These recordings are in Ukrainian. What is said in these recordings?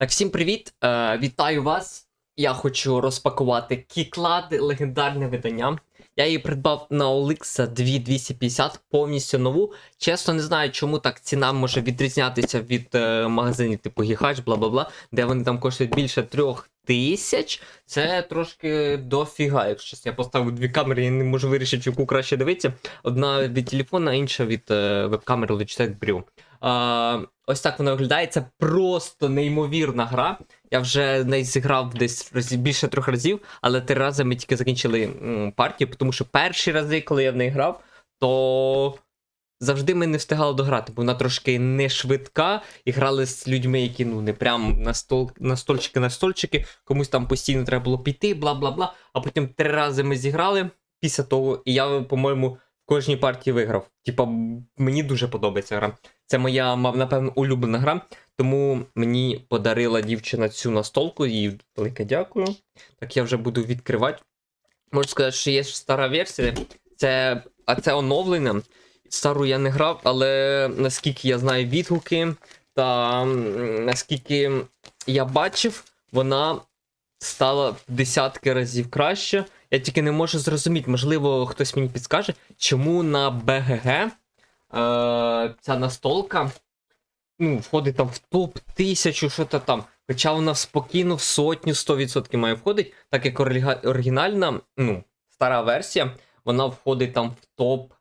Так, всім привіт! Е, вітаю вас! Я хочу розпакувати Кіклад, легендарне видання. Я її придбав на OLX 2250, повністю нову. Чесно, не знаю, чому так ціна може відрізнятися від е, магазинів типу Гіхач, бла бла бла, де вони там коштують більше трьох тисяч. Це трошки дофіга. Якщо чесно. я поставив дві камери, я не можу вирішити, яку краще дивитися. Одна від телефона, інша від е, веб-камери Logitech Brio. А, ось так вона виглядає. Це просто неймовірна гра. Я вже не зіграв десь більше трьох разів, але три рази ми тільки закінчили партію, тому що перші рази, коли я в неї грав, то завжди ми не встигали дограти, бо вона трошки не швидка, і грали з людьми, які ну не прям на стол на стольчики на стольчики, комусь там постійно треба було піти, бла бла бла. А потім три рази ми зіграли після того, і я, по-моєму, кожній партії виграв. Типа, мені дуже подобається гра. Це моя, напевно, улюблена гра. Тому мені подарила дівчина цю настолку, їй велике дякую. Так я вже буду відкривати. Можу сказати, що є стара версія. Це, а це оновлення. Стару я не грав, але наскільки я знаю відгуки, та наскільки я бачив, вона стала десятки разів краще. Я тільки не можу зрозуміти, можливо, хтось мені підскаже, чому на БГГ е, ця настолка ну, входить там в топ 1000, що то там. Хоча вона спокійно в сотню 100% має входить, так як оригінальна, ну, стара версія, вона входить там в топ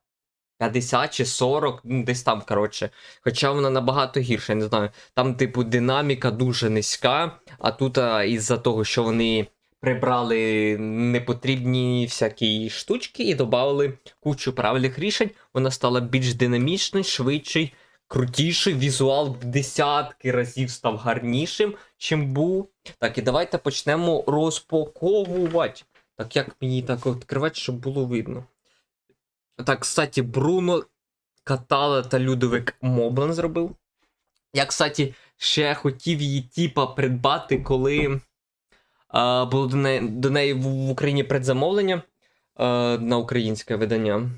50 чи 40, ну, десь там, коротше. Хоча вона набагато гірша, я не знаю. Там, типу, динаміка дуже низька, а тут а, із-за того, що вони прибрали непотрібні всякі штучки і додали кучу правильних рішень, вона стала більш динамічною, швидший, крутіший, візуал в десятки разів став гарнішим, чим був. Так, і давайте почнемо розпаковувати. Так, як мені так відкривати, щоб було видно. Так, кстати, Бруно Катала та Людовик Моблен зробив. Я, кстати, ще хотів її типа придбати, коли було до неї, до неї в, Україні предзамовлення на українське видання.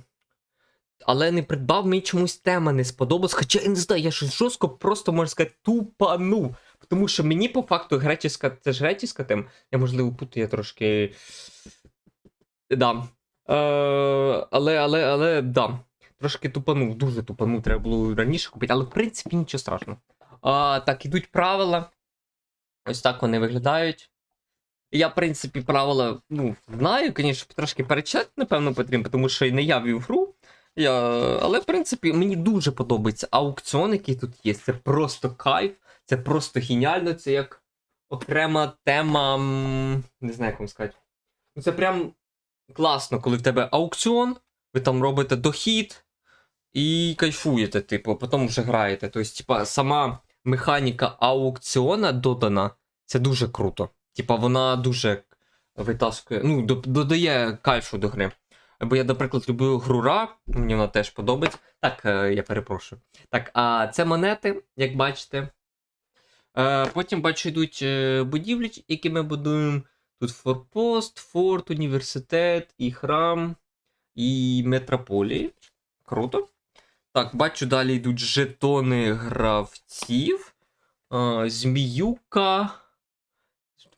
Але не придбав, мені чомусь тема не сподобалась. Хоча я не знаю, я щось жорстко просто можна сказати тупану. Тому що мені по факту греческа, це ж греческа тема. Я можливо путаю трошки. Да. Е, але, але, але, да. Трошки тупанув, дуже тупанув, треба було раніше купити, але в принципі нічого страшного. А, так, ідуть правила. Ось так вони виглядають. Я, в принципі, правила ну, знаю, звісно, трошки перечитати, напевно, потрібно, тому що і не я вів гру. Я... Але, в принципі, мені дуже подобається аукціон, який тут є. Це просто кайф, це просто геніально, це як окрема тема. Не знаю, як вам сказати. Ну, Це прям класно, коли в тебе аукціон, ви там робите дохід і кайфуєте, типу, потім вже граєте. Тобто, типа, сама механіка аукціона додана, це дуже круто. Типа, вона дуже витаскує, ну, додає кайфу до гри. Бо я, наприклад, люблю грура, мені вона теж подобається. Так, е, я перепрошую. Так, а це монети, як бачите. Е, потім бачу, йдуть е, будівлі, які ми будуємо. Тут форпост, форт, університет, і храм, і метрополії. Круто. Так, бачу, далі йдуть жетони гравців. Зміюка.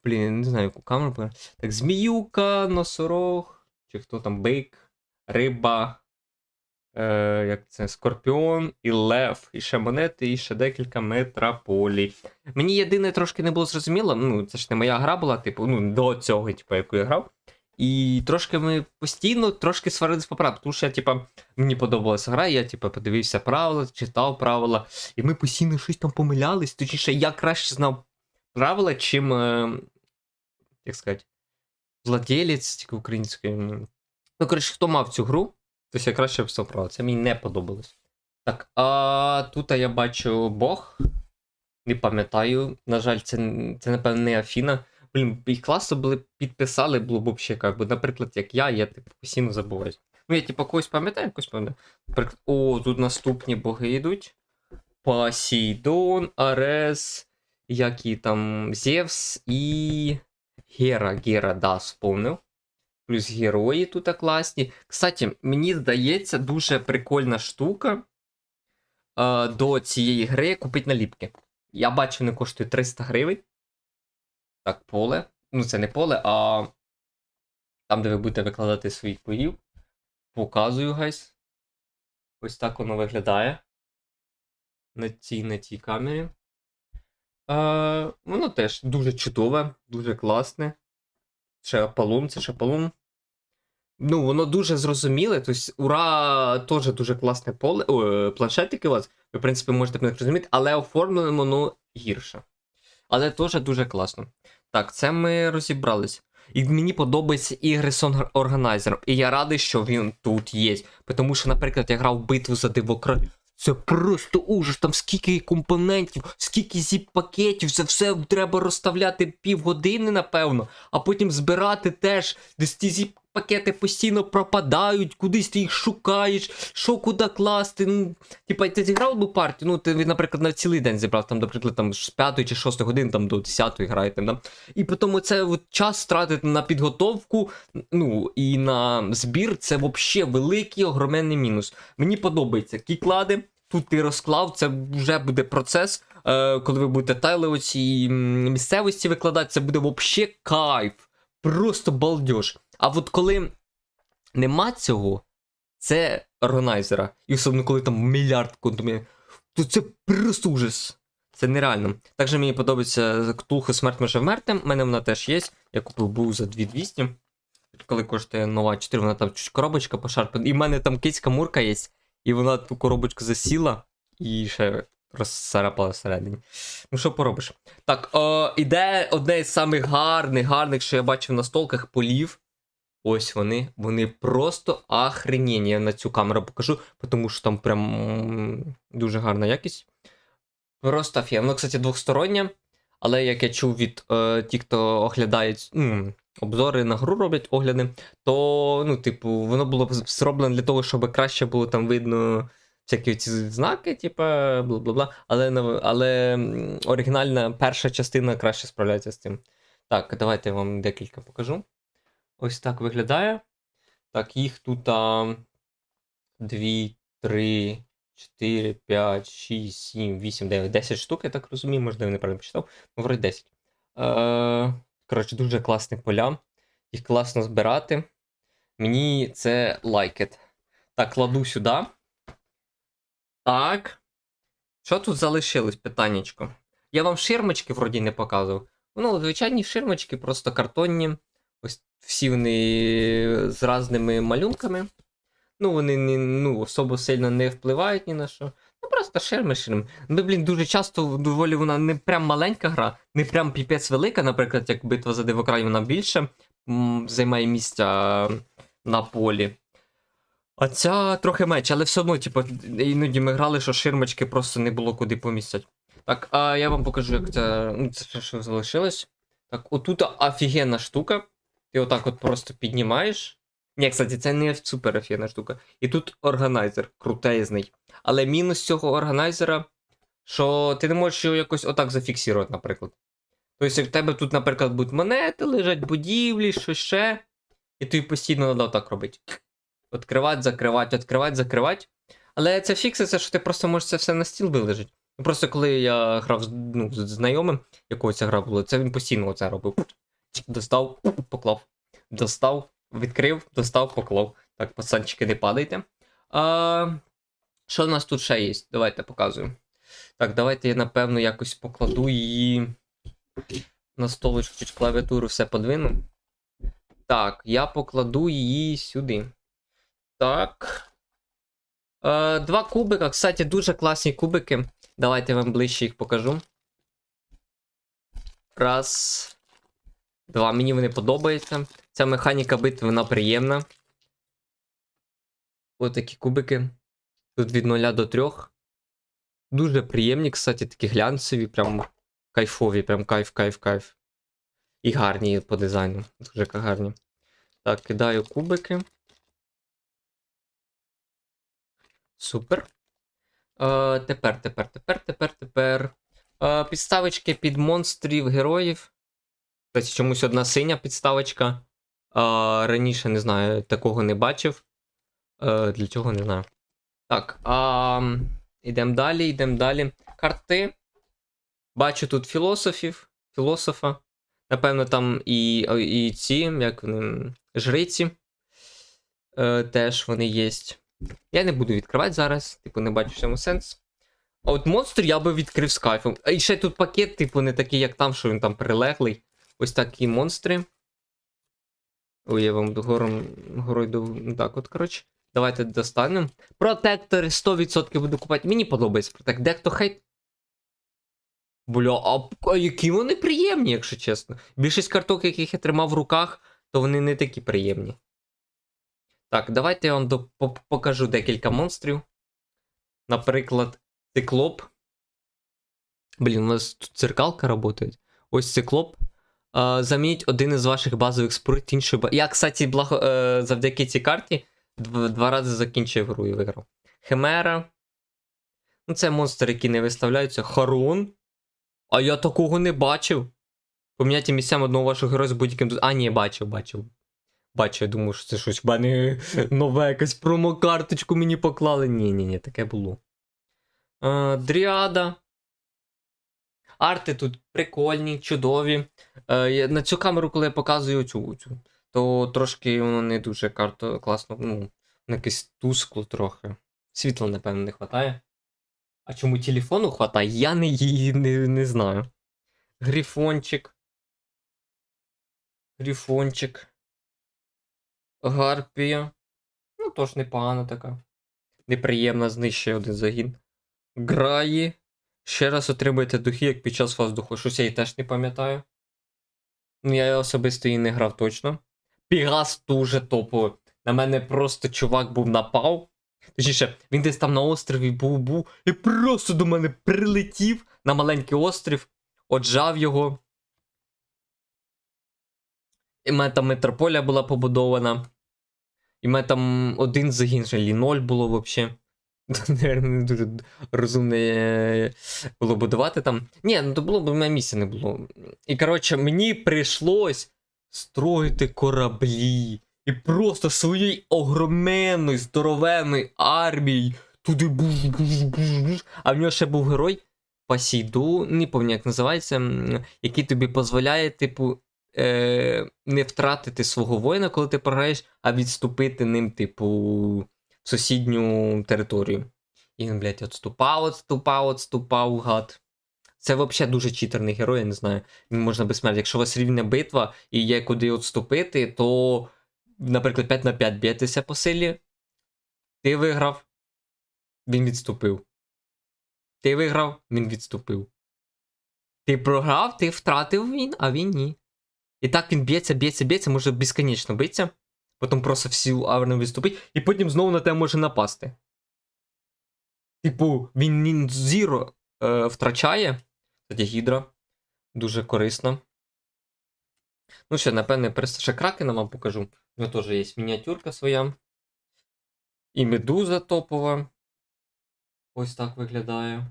Блін, я не знаю, яку камеру. Так, зміюка, носорог. Чи хто там бик, риба. Е, як це? Скорпіон і лев, і ще монети, і ще декілька метрополій. Мені єдине трошки не було зрозуміло, ну це ж не моя гра була, типу, ну, до цього, типу, яку я грав. І трошки ми постійно трошки сварились по правилам, тому що я, типа, мені подобалася гра, я, типа, подивився правила, читав правила, і ми постійно щось там помилялись, точніше, я краще знав правила, чим, е, як сказати, владелець тільки української. Ну, коротше, хто мав цю гру, то я краще все правила. Це мені не подобалось. Так, а тут я бачу Бог. Не пам'ятаю. На жаль, це, це напевно, не Афіна. Блін, їх класно були підписали, було б взагалі. Бо, наприклад, як я, я типу, постійно забуваюсь. Ну, я типу когось пам'ятаю, когось пам'ятаю. Наприклад, о, тут наступні боги йдуть. Посейдон, Арес, які там Зевс і. Гера, Гера, да, сповнив. Плюс герої тут класні. Кстати, мені здається, дуже прикольна штука е, до цієї гри купити наліпки. Я бачу, вони коштують 300 гривень. Так, поле. Ну, це не поле, а там, де ви будете викладати своїх боїв. Показую, гайс. Ось так воно виглядає. На цій, на цій камері. Е, воно теж дуже чудове, дуже класне. Шапалун, це шапалун. Ну, воно дуже зрозуміле. Тобто, ура, теж дуже класне поле. О, планшетики у вас. Ви, в принципі, можете б не розуміти, але оформлене воно гірше. Але теж дуже класно. Так, це ми розібрались. І мені подобається ігри Song Organizer. І я радий, що він тут є. Тому що, наприклад, я грав в битву за Дивокра. Це просто ужас, там скільки компонентів, скільки зіп-пакетів, це все треба розставляти півгодини, напевно, а потім збирати теж, десь ті зіп-пакети постійно пропадають, кудись ти їх шукаєш, що куди класти. Ну, типа, ти зіграв одну партію, ну ти, наприклад, на цілий день зібрав, там, наприклад, там, з 5 чи 6 годин там, до 10 граєте, да? і потім оце от час тратити на підготовку, ну, і на збір, це взагалі великий огроменний мінус. Мені подобається кіклади. Тут ти розклав, це вже буде процес. Е, коли ви будете тайли оці місцевості викладати, це буде взагалі кайф. Просто балдеж. А от коли нема цього, це органайзера. І особливо, коли там мільярд контумів, то це просто ужас. Це нереально. Також мені подобається Ктулху Смерть може вмерти. У мене вона теж є. Я купив був за 2200. Коли коштує нова 4, вона там коробочка пошарпана. І в мене там кицька мурка є. І вона ту коробочку засіла і ще розцарапала всередині. Ну, що поробиш? Так, о, іде одне з самих гарних, гарних, що я бачив на столках полів. Ось вони. Вони просто охрененні. Я на цю камеру покажу, тому що там прям дуже гарна якість. Просто офігенно. Воно, кстати, двохстороннє. Але як я чув від е, тих, хто оглядають ну, обзори на гру роблять огляди, то, ну, типу, воно було зроблено для того, щоб краще було там видно всякі ці знаки, типу, бла-бла-бла. Але, але оригінальна перша частина краще справляється з цим. Так, давайте я вам декілька покажу. Ось так виглядає. Так, їх тут а, 2, 3, 4, 5, 6, 7, 8, 9, 10 штук, я так розумію, можливо, я неправильно почитав. Ну, вроді 10. Е, коротше, дуже класні поля. Їх класно збирати. Мені це лайкет. Так, кладу сюди. Так. Що тут залишилось, питаннячко? Я вам ширмочки вроді не показував. Ну, звичайні ширмочки, просто картонні. Ось всі вони з разними малюнками. Ну, вони не, ну, особо сильно не впливають ні на що. Ну, просто ширми ширми. Ну, блін, дуже часто доволі вона не прям маленька гра, не прям піпець велика, наприклад, як битва за Дивокрай, вона більше м, займає місця на полі. А ця трохи менше, але все одно, типу, іноді ми грали, що ширмочки просто не було куди помістять. Так, а я вам покажу, як це. Ну, це що залишилось. Так, отут офігенна штука. Ти отак от просто піднімаєш. Ні, кстати, це не супер офігенна штука. І тут органайзер крутезний. Але мінус цього органайзера, що ти не можеш його якось отак зафіксувати, наприклад. Тобто, як в тебе тут, наприклад, будуть монети, лежать будівлі, що ще. І тобі постійно треба отак робити. Відкривати, закривати, відкривати, закривати. Але це фікситься, що ти просто можеш це все на стіл вилежати. Ну, Просто коли я грав з, ну, з знайомим, якого ця гра була, це він постійно це робив. Достав, поклав. Достав, відкрив, достав, поклав. Так, пацанчики, не падайте. А, що в нас тут ще є? Давайте показую. Так, давайте я, напевно, якось покладу її на столочку, чуть клавіатуру все подвину. Так, я покладу її сюди. Так. Е, два кубика. Кстати, дуже класні кубики. Давайте я вам ближче їх покажу. Раз. Два. Мені вони подобаються. Ця механіка битви, вона приємна. Такі кубики. Тут від 0 до 3. Дуже приємні, кстати, такі глянцеві, прям кайфові, прям кайф, кайф, кайф. І гарні по дизайну. Дуже гарні. Так, кидаю кубики. Супер. Е, тепер, тепер, тепер, тепер, тепер. Е, підставочки під монстрів, героїв. Кстати, чомусь одна синя підставочка. Е, раніше не знаю, такого не бачив. Е, для чого не знаю. Так. А, ідемо далі, йдемо далі. Карти. Бачу тут філософів. Філософа. Напевно, там і, і ці, як вони, жриці. Е, теж вони є. Я не буду відкривати зараз, типу, не бачу в цьому сенс. А от монстр я би відкрив з кайфом. А і ще тут пакет, типу, не такий, як там, що він там прилеглий. Ось такі монстри. Ой, я вам гором горой. Ну так, от, коротше. Давайте достанемо. Протектори 100% буду купувати. Мені подобається протектор. Дехто хейт. Бля, а, які вони приємні, якщо чесно. Більшість карток, яких я тримав в руках, то вони не такі приємні. Так, давайте я вам до, покажу декілька монстрів. Наприклад, циклоп. Блін, у нас тут дзеркалка працює. Ось циклоп. Е, замініть один із ваших базових споруд іншою. ба- Я, кстати, благо, е, завдяки цій карті два рази закінчив гру і виграв. Химера. Ну, це монстри, які не виставляються. Харон. А я такого не бачив. Поміняйте місцями одного вашого героя з будь-яким. А, ні, бачив, бачив. Бачу, я думаю, що це щось в мене нове, якась промокарточку мені поклали. Ні, ні, ні, таке було. Е, Дріада. Арти тут прикольні, чудові. Е, на цю камеру, коли я показую цю, цю то трошки воно не дуже карто класно. Ну, якесь тускло трохи. Світла, напевно, не вистачає. А чому телефону вистачає, я не, її не, не знаю. Грифончик. Грифончик. Гарпія. Ну, тож непогана така. Неприємна знищує один загін. Граї. Ще раз отримуєте духи, як під час воздуху. Щось я її теж не пам'ятаю. Ну, я особисто її не грав точно. Пігас дуже топовий. На мене просто чувак був напав. Точніше, він десь там на острові був-був і просто до мене прилетів на маленький острів, отжав його. І в мене там метрополія була побудована. І в мене там один загін, ліноль було взагалі. Наверно, не дуже розумне е, було будувати там. Ні, ну то було, бо в мене місця не було. І коротше, мені прийшлось строїти кораблі. І просто своєю огроменною, здоровенною армією туди буш, буш, буш, буш. А в нього ще був герой Пасійду, не пам'ятаю, як називається, який тобі дозволяє, типу, е, не втратити свого воїна, коли ти програєш, а відступити ним, типу, в сусідню територію. І він, блядь, відступав, відступав, відступав, гад. Це взагалі дуже читерний герой, я не знаю. Можна безсмерть. Якщо у вас рівня битва і є куди відступити, то, наприклад, 5 на 5 б'єтеся по силі. Ти виграв, він відступив. Ти виграв, він відступив. Ти програв, ти втратив він, а він ні. І так він б'ється, б'ється, б'ється, може безконечно битися. Потім просто всю армію відступить, і потім знову на тебе може напасти. Типу, він ні зіро е, втрачає. Кстати, гідра. Дуже корисно. Ну що, напевне, ще кракена вам покажу. У нього теж є мініатюрка своя. І медуза топова. Ось так виглядає.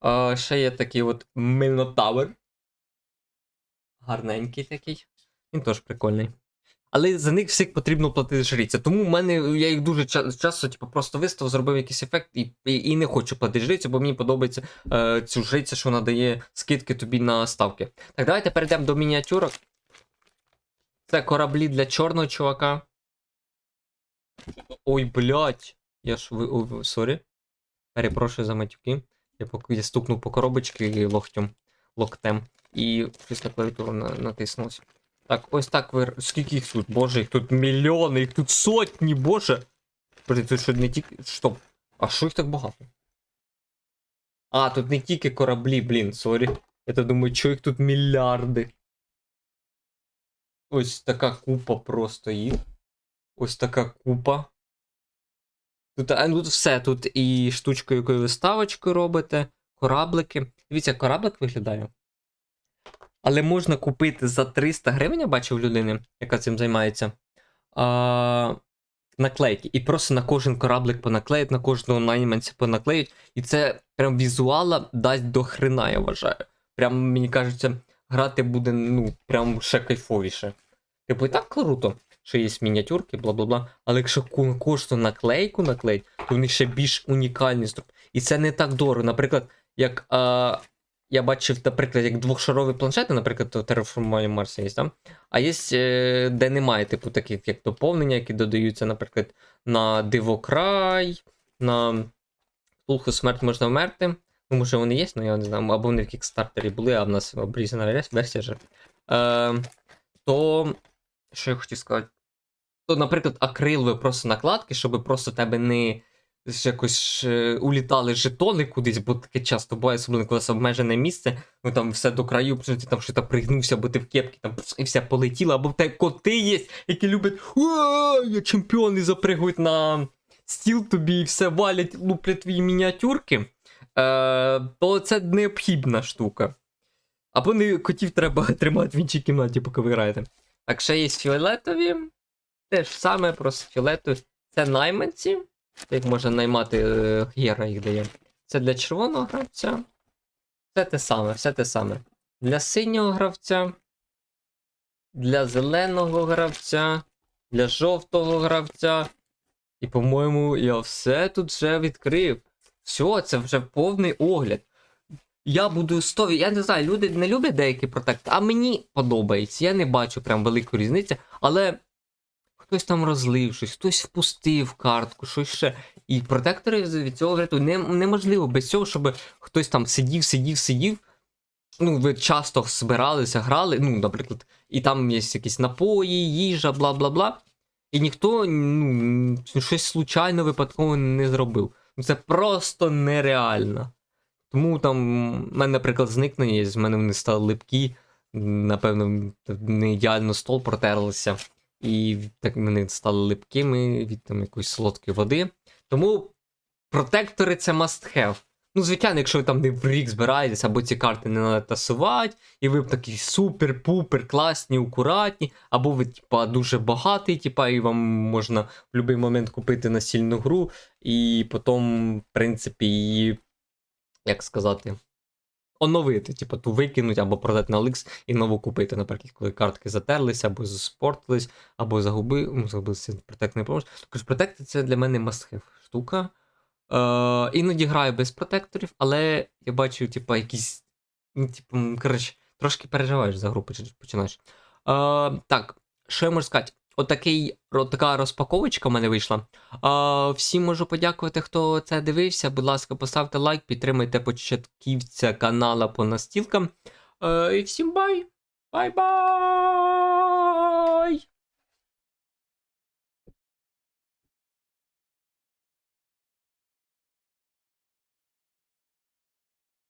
А, ще є такий от Минотавр. Гарненький такий. Він теж прикольний. Але за них всіх потрібно платити жриця. Тому в мене я їх дуже ча- часто, типу, просто виставив, зробив якийсь ефект і, і, і не хочу платити жрицю, бо мені подобається е, цю жрицю, що вона дає скидки тобі на ставки. Так, давайте перейдемо до мініатюрок. Це кораблі для чорного чувака. Ой, блядь. Я ж ви. Сорі. Перепрошую за матюки. Я, поки стукнув по коробочці локтем, локтем. І щось на клавіатуру натиснулося. Так, ось так ви. Скільки їх тут? Боже, їх тут мільйони, їх тут сотні, боже. Боже, тут що не тільки. Стоп. А що їх так багато? А, тут не тільки кораблі, блін, сорі. Я то думаю, що їх тут мільярди. Ось така купа просто їх. Ось така купа. Тут, а, тут все, тут і штучка, якою ви ставочку робите, кораблики. Дивіться, кораблик виглядає. Але можна купити за 300 гривень, я бачив людини, яка цим займається. А, наклейки. І просто на кожен кораблик понаклеють, на кожного найманця понаклеють. І це прям візуала дасть до хрена, я вважаю. Прям, мені кажеться, грати буде, ну, прям ще кайфовіше. Типу, і так круто, що є мініатюрки, бла бла бла. Але якщо кожну наклейку наклеїть, то вони ще більш унікальні. І це не так дорого. Наприклад, як а, я бачив, наприклад, як двохшарові планшети, наприклад, у Terraforming Mars є, там, а є, е, де немає, типу, таких як доповнення, які додаються, наприклад, на Дивокрай, на Тулху Смерть можна вмерти. Ну, може вони є, але я не знаю, або вони в кікстартері були, а в нас обрізана версія вже. Е, то, що я хотів сказати? То, наприклад, акрилові просто накладки, щоб просто тебе не якось е, улітали жетони кудись, бо таке часто буває, особливо коли це обмежене місце, ну там все до краю, ти там щось пригнувся, бо ти в кепці, там і все полетіло, або в тебе коти є, які люблять «Уа, я чемпіони запригують на стіл тобі і все валять, луплять твої мініатюрки, е, то це необхідна штука. Або не котів треба тримати в іншій кімнаті, поки ви граєте. Так, ще є фіолетові. Те ж саме, просто фіолетові. Це найманці. Як можна наймати е, гєра їх дає. Це для червоного гравця. Все те саме, все те саме. Для синього гравця. Для зеленого гравця. Для жовтого гравця. І, по-моєму, я все тут вже відкрив. Все, це вже повний огляд. Я буду 100... Я не знаю, люди не люблять деякі протекти, а мені подобається. Я не бачу прям великої різниці, але хтось там розлив щось, хтось впустив картку, щось ще. І протектори від цього врятують. Не, неможливо без цього, щоб хтось там сидів, сидів, сидів. Ну, ви часто збиралися, грали, ну, наприклад, і там є якісь напої, їжа, бла бла бла. І ніхто ну, щось случайно випадково не зробив. Ну, Це просто нереально. Тому там в мене, наприклад, зникнення з мене вони стали липкі, напевно, не ідеально стол протерлися. І так вони стали липкими від там якоїсь солодкої води. Тому протектори це must have. Ну, звичайно, якщо ви там не в рік збираєтесь, або ці карти не треба тасувати, і ви б такі супер-пупер, класні, акуратні, або ви, типа, дуже багатий, типа, і вам можна в будь-який момент купити настільну гру, і потім, в принципі, її, як сказати, оновити, типу, ту викинуть або продати на OLX і нову купити, наприклад, коли картки затерлися, або заспортились, або загуби, ну, загубилися, протект не поможе. Тож протекти це для мене have штука. Е, іноді граю без протекторів, але я бачу, типу, якісь. Ну, типу, коротше, трошки переживаєш за гру, поч- починаєш. Е, так, що я можу сказати? Отакий, от така розпаковочка в мене вийшла. А, всім можу подякувати, хто це дивився. Будь ласка, поставте лайк, підтримайте початківця канала по настілкам. А, і всім бай! Бай-бай!